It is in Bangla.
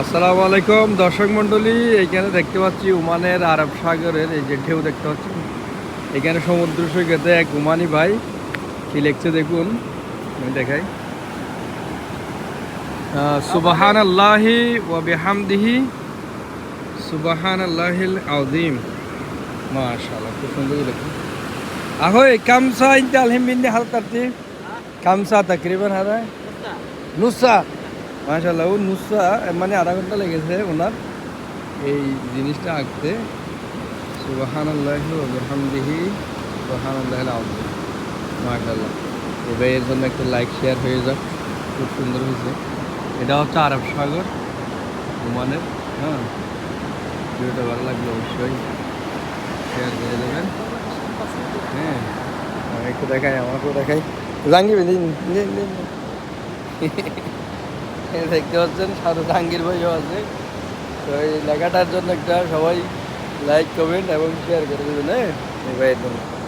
আসসালামু আলাইকুম, দর্শক মণ্ডলী। এইখানে দেখতে পাচ্ছি ওমানের আরব সাগরের এই যে ঢেউ দেখতে পাচ্ছি এখানে সমুদ্র সৈকতে এক ওমানি ভাই কি লিখছে দেখুন, আমি দেখাই। সুবাহান আল্লাহি ওয়া বিহামদিহি সুবাহান আল্লাহিল আউদিম মাশাআল্লাহ, খুব সুন্দর লিখুন আহোই, কামসা ইনতে আলহিমিন্দি হাল করতে। কামসা তকরিবান হারা নুসা মাশাল্লাহ ও নুসা মানে আধা ঘণ্টা লেগেছে ওনার এই জিনিসটা আঁকতে। সুবাহান আল্লাহ হামদিহি সুবাহান আল্লাহ মাশাল্লাহ এই ভাইয়ের জন্য একটা লাইক শেয়ার হয়ে যাক, খুব সুন্দর হয়েছে। এটা হচ্ছে আরব সাগর, ওমানের হ্যাঁ। ভিডিওটা ভালো লাগল অবশ্যই শেয়ার করে দেবেন। হ্যাঁ একটু দেখাই, আমাকেও দেখাই। জাঙ্গিবে এই দেখতে পাচ্ছেন, সাথে জাহাঙ্গীর ভাইও আছে। তো এই লেখাটার জন্য একটা সবাই লাইক কমেন্ট এবং শেয়ার করে দেবেন হ্যাঁ? ভাই জন্য